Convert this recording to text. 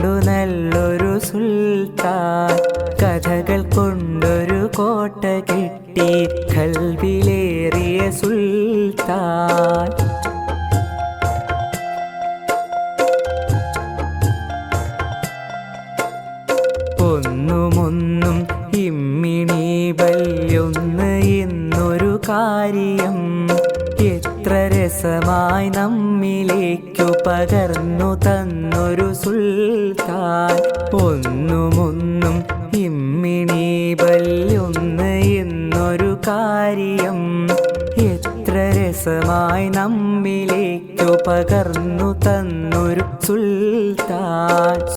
തറവാട്ടിലുണ്ടു നല്ലൊരു സുൽത്താൻ. കഥകൾ കൊണ്ടൊരു കോട്ട കിട്ടി. കൽവിലേറിയ സുൽത്താൻ. ഒന്നുമൊന്നും ഇമ്മിണി വല്യൊന്ന് ഇന്നൊരു കാര്യം. എത്ര രസമായി നമ്മിലേക്കു പകർന്നു തന്നൊരു സുൽത്താൻ. ഒന്നുമൊന്നും ഇമ്മിണി വല്യൊന്ന് എന്നൊരു കാര്യം. എത്ര രസമായി നമ്മിലേക്കു പകർന്നു തന്നൊരു സുൽത്താൻ.